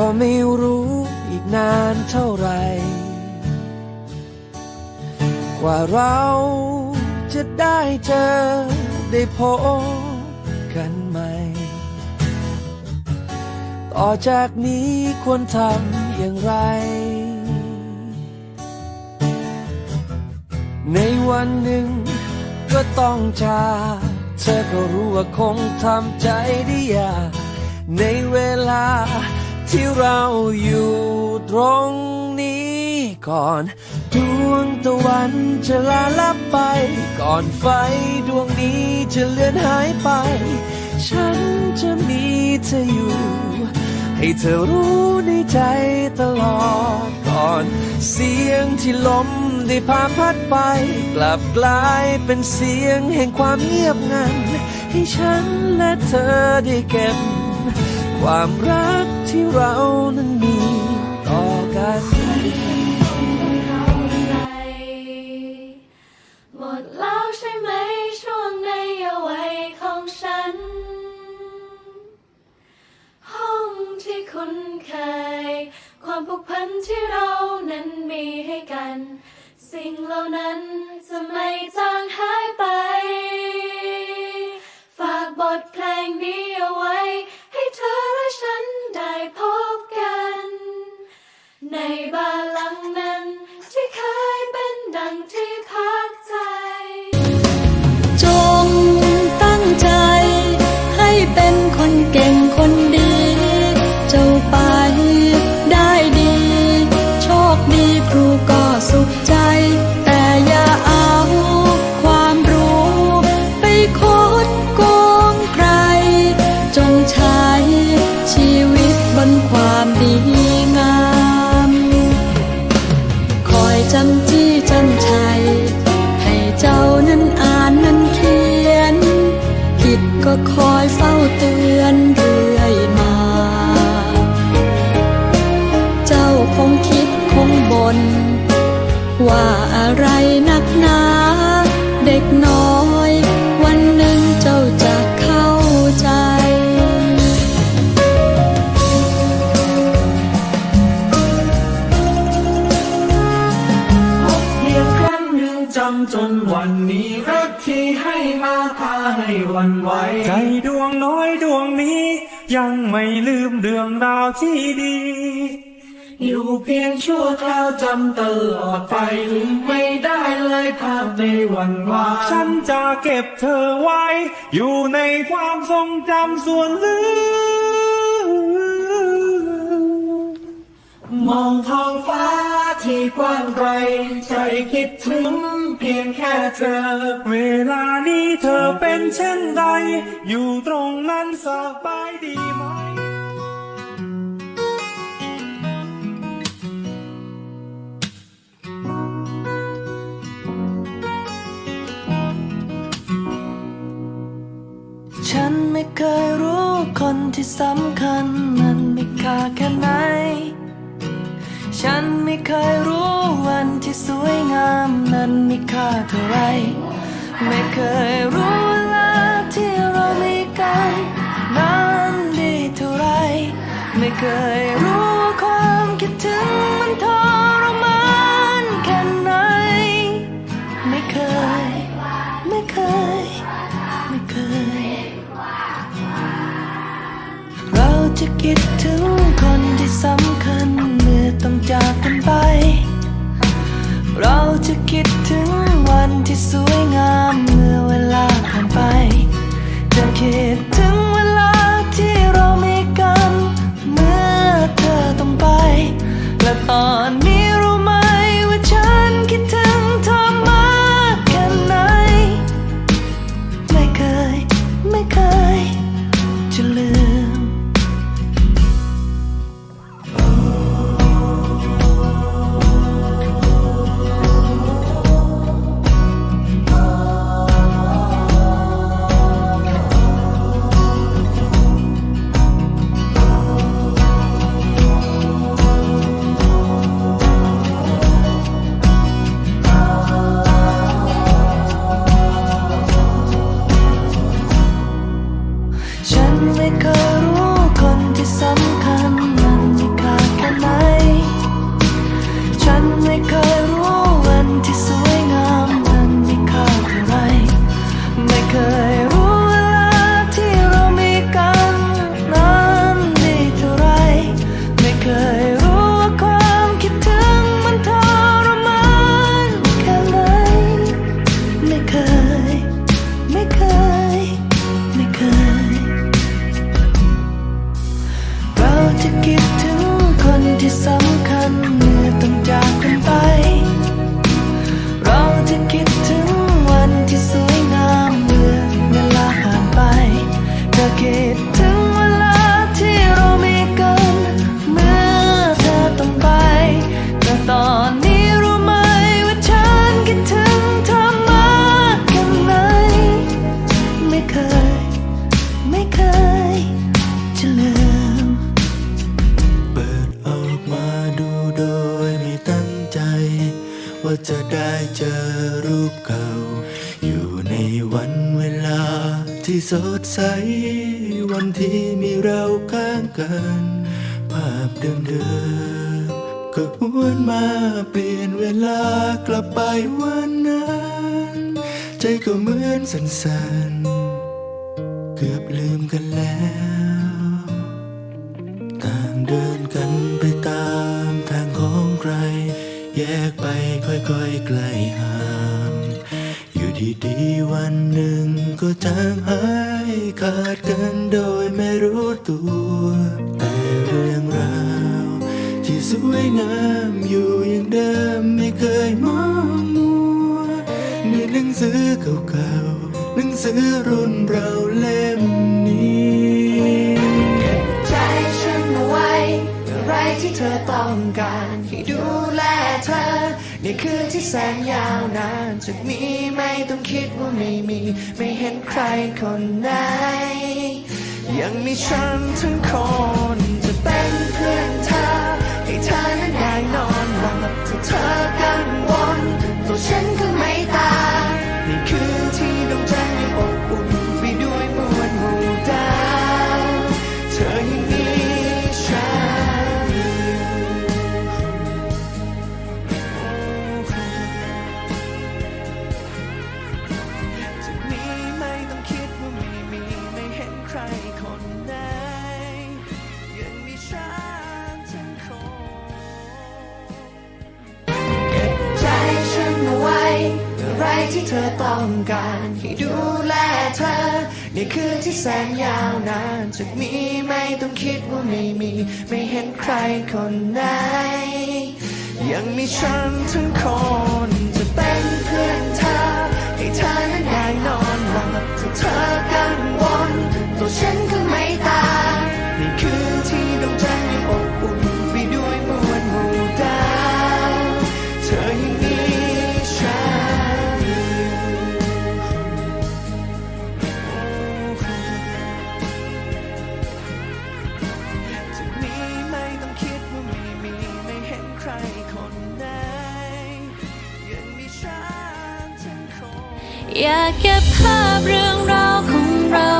ก็ไม่รู้อีกนานเท่าไหร่ กว่าเราจะได้เจอได้พบกันใหม่ ต่อจากนี้ควรทำอย่างไร ในวันหนึ่งก็ต้องจากเธอก็รู้ว่าคงทำใจได้ยากในเวลา ที่เราอยู่ตรงนี้ก่อน ดวงตะวันจะลาลับไป ก่อนไฟดวงนี้จะเลือนหายไป ฉันจะมีเธออยู่ ให้เธอรู้ในใจตลอดก่อน เสียงที่ลมได้พาพัดไป กลับกลายเป็นเสียงแห่งความเงียบงัน ให้ฉันและเธอได้เก็บ ความรักที่เรานั้นมี คอยเฝ้าเตือนเรื่อยมา เจ้าคงคิดคงบนว่าอะไรนักหนา เด็กน้อย วันหนึ่งเจ้าจะเข้าใจเพียงครั้งหนึ่งจำจนวันนี้รักที่ให้มาพาให้วันไหว ไม่ลืมเรื่องราวที่ดี อยู่เพียงชั่วคราวจำตลอดไปลืมไม่ได้เลยภาพในวันวานฉันจะเก็บเธอไว้ อยู่ในความทรงจำส่วนลึกมองท้องฟ้า ที่กว้างไกล ใจคิดถึงเพียงแค่เธอ เวลานี้เธอเป็นเช่นใด อยู่ตรงนั้นสบายดีไหมฉันไม่เคยรู้คนที่สำคัญนั้นมีค่าแค่ไหน ฉันไม่เคยรู้วันที่สวยงามนั้นมีค่าเท่าไร ไม่เคยรู้เวลาที่เรามีกันนั้นดีเท่าไร ไม่เคยรู้ความคิดถึงมันทรมานแค่ไหน ไม่เคย ไม่เคย ไม่เคย เราจะคิดถึงคนที่สำคัญ ต้องจากกันไป เราจะคิดถึงวันที่สวยงามเมื่อเวลาผ่านไป จะคิดถึงเวลาที่เรามีกัน เมื่อเธอต้องไป และตอนนี้ จะได้เจอรูปเก่า อยู่ในวันเวลาที่สดใส วันที่มีเราข้างกัน ภาพเดิมๆก็หวนมาเปลี่ยนเวลากลับไปวันนั้น ใจก็เหมือนสันๆ เกือบลืมกันแล้ว ต่างเดินกันไปตาม กไปค่อยๆไกลห่าง อยู่ดีๆวันหนึ่งก็จางหายขาดกันโดยไม่รู้ตัว แต่เรื่องราว ที่สวยงามอยู่อย่างเดิมไม่เคยมองมัวในหนังสือเก่าๆหนังสือรุ่นเราเล่มนี้ใจฉันเอาไว้อะไรที่เธอต้องการ ให้ดูแลเธอ ในคืนที่แสนยาวนานจากนี้ไม่ต้องคิดว่าไม่มี ไม่เห็นใครคนไหน ยังมีฉันทั้งคนจะเป็นเพื่อนเธอ ให้เธอนั้นได้นอนหลับถ้าเธอกังวลตัวฉันก็ไม่ตาย เธอต้องการให้ดูแลเธอ ในคืนที่แสนยาวนานจากนี้ไม่ต้องคิดว่าไม่มี ไม่เห็นใครคนไหน ยังมีฉันทั้งคนจะเป็นเพื่อนเธอ ให้เธอนั้นได้นอนหลับถ้าเธอกังวลตัวฉัน ครคนไหนยังมีฉันทั้งคงอยากเก็บภาพเรื่องราวของเรา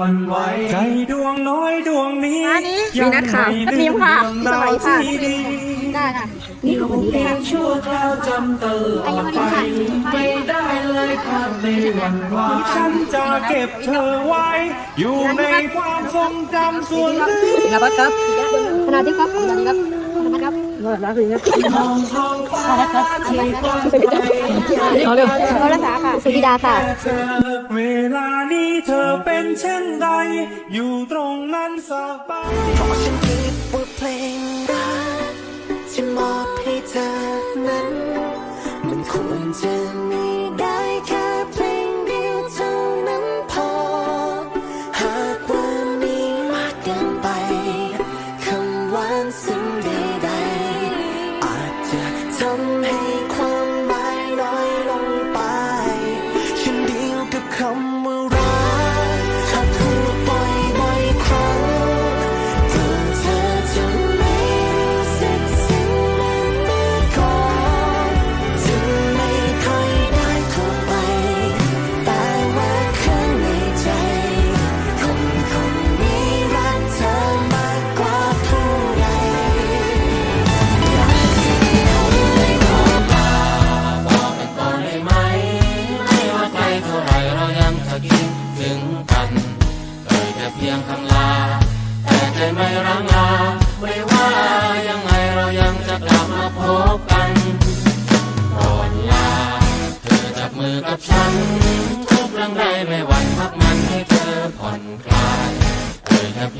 วันไหวใจดวงน้อยดวงนี้อันนี้ยัมีนัดค่ะไม่ทีลืมมค่ะเรื่องราวสวัสดีค่ะที่ดีได้ค่ะนี่คือวันนี้เพียค่ะงชั่วคราวจำตลอดไปไม่ได้เลยภาพในวันวานฉันจะเก็บเธอไว้ อยู่ในความทรงจำส่วนลึกแล้วก็ครับขณะที่ครับขณะที่ครับ นะครับแล้วคือครับมองท้องฟ้าที่กว้างไกลเอาเร็วเรารักษาค่ะ สุธิดาค่ะเธอเวลานี้เธอเป็นเช่นใด อยู่ตรงนั้นสบายเพราะฉันคิดว่าเพลงรักที่มอบให้เธอนั้น มันควรจะมี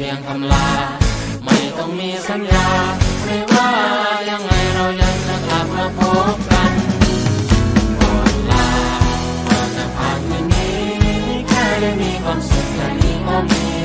พียงคำลา ไม่ต้องมีสัญญา ไม่ว่ายังไงเรายังจะกลับมาพบกันก่อนลาก่อนจะผ่านวันนี้แค่ได้มีความสุขแค่นี้ก็มี